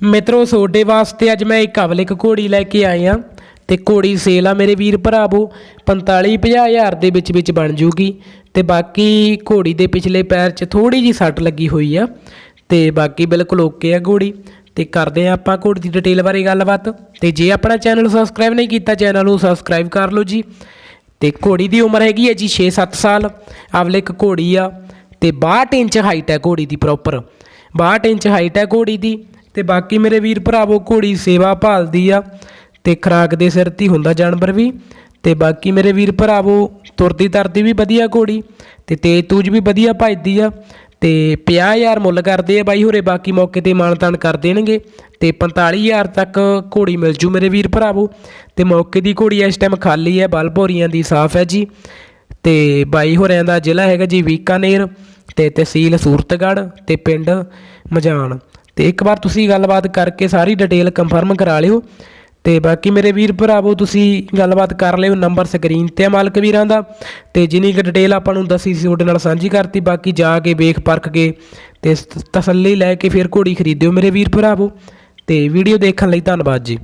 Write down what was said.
ਮਿੱਤਰੋ, ਤੁਹਾਡੇ ਵਾਸਤੇ ਅੱਜ ਮੈਂ ਇੱਕ ਅਵਲਿਕ ਘੋੜੀ ਲੈ ਕੇ ਆਇਆ ਤੇ ਘੋੜੀ ਸੇਲ ਆ ਮੇਰੇ ਵੀਰ ਭਰਾਵੋ 45 ਹਜ਼ਾਰ ਦੇ ਵਿੱਚ ਵਿੱਚ ਬਣ ਜੂਗੀ ਤੇ ਬਾਕੀ ਘੋੜੀ ਦੇ ਪਿਛਲੇ ਪੈਰ 'ਚ ਥੋੜੀ ਜੀ ਸੱਟ ਲੱਗੀ ਹੋਈ ਆ ਤੇ ਬਾਕੀ ਬਿਲਕੁਲ ਓਕੇ ਆ ਘੋੜੀ। ਤੇ ਕਰਦੇ ਆ ਆਪਾਂ ਘੋੜੀ ਦੀ ਡਿਟੇਲ ਬਾਰੇ ਗੱਲਬਾਤ ਤੇ ਜੇ ਆਪਣਾ ਚੈਨਲ ਸਬਸਕ੍ਰਾਈਬ ਨਹੀਂ ਕੀਤਾ, ਚੈਨਲ ਨੂੰ ਸਬਸਕ੍ਰਾਈਬ ਕਰ ਲਓ ਜੀ। ਤੇ ਘੋੜੀ ਦੀ ਉਮਰ ਹੈਗੀ ਹੈ ਜੀ 6-7 ਸਾਲ ਅਵਲਿਕ ਘੋੜੀ ਆ ਤੇ 62 ਇੰਚ ਹਾਈਟ ਹੈ ਘੋੜੀ ਦੀ ਪ੍ਰੋਪਰ 62 ਇੰਚ ਹਾਈਟ ਹੈ ਘੋੜੀ ਦੀ ਤੇ ਬਾਕੀ ਮੇਰੇ ਵੀਰ ਭਰਾਵੋ, ਘੋੜੀ ਸੇਵਾ ਭਾਲਦੀ ਆ ਤੇ ਖਰਾਕ ਦੇ ਸਿਰ ਤੇ ਹੁੰਦਾ ਜਾਨਵਰ ਵੀ। ਤੇ ਬਾਕੀ ਮੇਰੇ ਵੀਰ ਭਰਾਵੋ, ਤੁਰਦੀ ਤਰਦੀ ਵੀ ਵਧੀਆ ਘੋੜੀ ਤੇ ਤੇਜ਼ ਤੂਜ ਵੀ ਵਧੀਆ ਭੱਜਦੀ ਆ। ਤੇ 50000 ਮੁੱਲ ਕਰਦੇ ਆ ਬਾਈ ਹੋਰੇ, ਬਾਕੀ ਮੌਕੇ ਤੇ ਮਾਨਤਾਨ ਕਰ ਦੇਣਗੇ। ਤੇ 45000 ਤੱਕ ਘੋੜੀ ਮਿਲ ਜੂ ਮੇਰੇ ਵੀਰ ਭਰਾਵੋ। ਤੇ ਮੌਕੇ ਦੀ ਘੋੜੀ ਇਸ ਟਾਈਮ ਖਾਲੀ ਹੈ ਬਲਭੋਰੀਆਂ ਦੀ ਸਾਫ਼ ਹੈ ਜੀ। ਤੇ ਬਾਈ ਹੋਰਿਆਂ ਦਾ ਜ਼ਿਲ੍ਹਾ ਹੈਗਾ ਜੀ ਵੀਕਾਨੇਰ ਤੇ ਤਹਿਸੀਲ ਸੂਰਤਗੜ੍ਹ ਤੇ ਪਿੰਡ ਮਜਾਨ। ਤੇ ਇੱਕ ਵਾਰ ਤੁਸੀਂ ਗੱਲਬਾਤ ਕਰਕੇ ਸਾਰੀ ਡਿਟੇਲ ਕਨਫਰਮ ਕਰਾ ਲਿਓ। ਤੇ ਬਾਕੀ ਮੇਰੇ ਵੀਰ ਭਰਾਵੋ, ਤੁਸੀਂ ਗੱਲਬਾਤ ਕਰ ਲਿਓ ਨੰਬਰ ਸਕਰੀਨ ਤੇ ਆ ਮਾਲਕ ਵੀਰਾਂ ਦਾ। ਤੇ ਜਿੰਨੀ ਕੁ ਡਿਟੇਲ ਆਪਾਂ ਨੂੰ ਦੱਸੀ ਸੀ ਤੁਹਾਡੇ ਨਾਲ ਸਾਂਝੀ ਕਰਤੀ। ਬਾਕੀ ਜਾ ਕੇ ਵੇਖ ਪਰਖ ਕੇ ਤੇ ਤਸੱਲੀ ਲੈ ਕੇ ਫਿਰ ਘੋੜੀ ਖਰੀਦਿਓ ਮੇਰੇ ਵੀਰ ਭਰਾਵੋ। ਤੇ ਵੀਡੀਓ ਦੇਖਣ ਲਈ ਧੰਨਵਾਦ ਜੀ।